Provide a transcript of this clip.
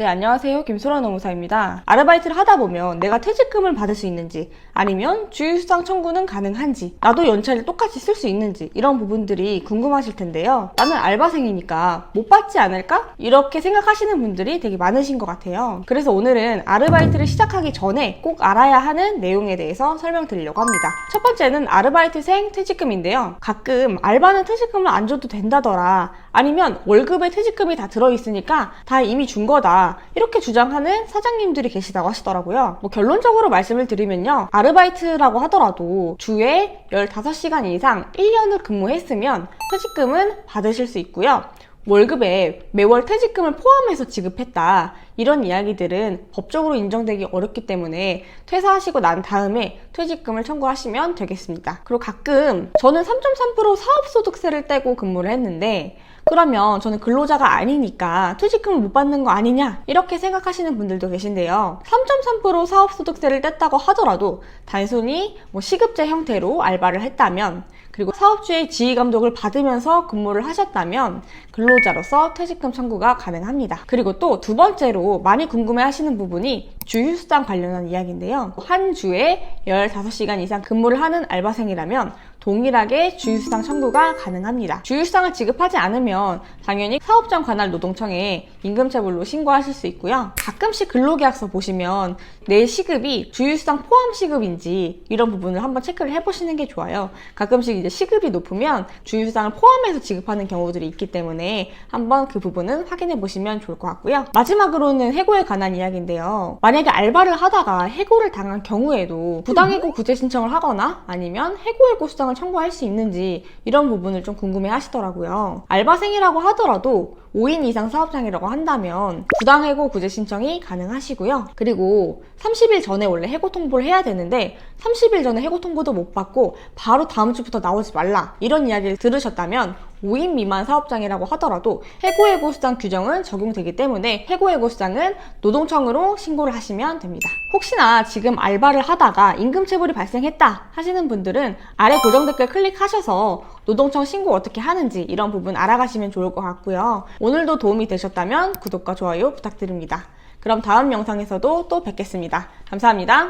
네, 안녕하세요. 김소라 노무사입니다. 아르바이트를 하다 보면 내가 퇴직금을 받을 수 있는지, 아니면 주휴수당 청구는 가능한지, 나도 연차를 똑같이 쓸 수 있는지, 이런 부분들이 궁금하실 텐데요. 나는 알바생이니까 못 받지 않을까? 이렇게 생각하시는 분들이 되게 많으신 것 같아요. 그래서 오늘은 아르바이트를 시작하기 전에 꼭 알아야 하는 내용에 대해서 설명드리려고 합니다. 첫 번째는 아르바이트생 퇴직금인데요. 가끔 알바는 퇴직금을 안 줘도 된다더라. 아니면 월급에 퇴직금이 다 들어있으니까 다 이미 준 거다. 이렇게 주장하는 사장님들이 계시다고 하시더라고요. 뭐 결론적으로 말씀을 드리면요. 아르바이트라고 하더라도 주에 15시간 이상 1년을 근무했으면 퇴직금은 받으실 수 있고요. 월급에 매월 퇴직금을 포함해서 지급했다. 이런 이야기들은 법적으로 인정되기 어렵기 때문에 퇴사하시고 난 다음에 퇴직금을 청구하시면 되겠습니다. 그리고 가끔 저는 3.3% 사업소득세를 떼고 근무를 했는데 그러면 저는 근로자가 아니니까 퇴직금을 못 받는 거 아니냐 이렇게 생각하시는 분들도 계신데요. 3.3% 사업소득세를 뗐다고 하더라도 단순히 뭐 시급제 형태로 알바를 했다면 그리고 사업주의 지휘 감독을 받으면서 근무를 하셨다면 근로자로서 퇴직금 청구가 가능합니다. 그리고 또 두 번째 로 많이 궁금해 하시는 부분이 주휴수당 관련한 이야기인데요. 한 주에 15시간 이상 근무를 하는 알바생이라면 동일하게 주휴수당 청구가 가능합니다. 주휴수당을 지급하지 않으면 당연히 사업장 관할 노동청에 임금체불로 신고하실 수 있고요. 가끔씩 근로계약서 보시면 내 시급이 주휴수당 포함 시급인지 이런 부분을 한번 체크를 해보시는 게 좋아요. 가끔씩 이제 시급이 높으면 주휴수당을 포함해서 지급하는 경우들이 있기 때문에 한번 그 부분은 확인해 보시면 좋을 것 같고요. 마지막으로는 해고에 관한 이야기인데요. 만약에 알바를 하다가 해고를 당한 경우에도 부당해고 구제 신청을 하거나 아니면 해고해고 수당을 청구할 수 있는지 이런 부분을 좀 궁금해 하시더라고요. 알바생이라고 하더라도 5인 이상 사업장이라고 한다면 부당해고 구제 신청이 가능하시고요. 그리고 30일 전에 원래 해고 통보를 해야 되는데 30일 전에 해고 통보도 못 받고 바로 다음 주부터 나오지 말라 이런 이야기를 들으셨다면 5인 미만 사업장이라고 하더라도 해고해고 수당 규정은 적용되기 때문에 해고해고 수당은 노동청으로 신고를 하시면 됩니다. 혹시나 지금 알바를 하다가 임금체불이 발생했다 하시는 분들은 아래 고정 댓글 클릭하셔서 노동청 신고 어떻게 하는지 이런 부분 알아가시면 좋을 것 같고요. 오늘도 도움이 되셨다면 구독과 좋아요 부탁드립니다. 그럼 다음 영상에서도 또 뵙겠습니다. 감사합니다.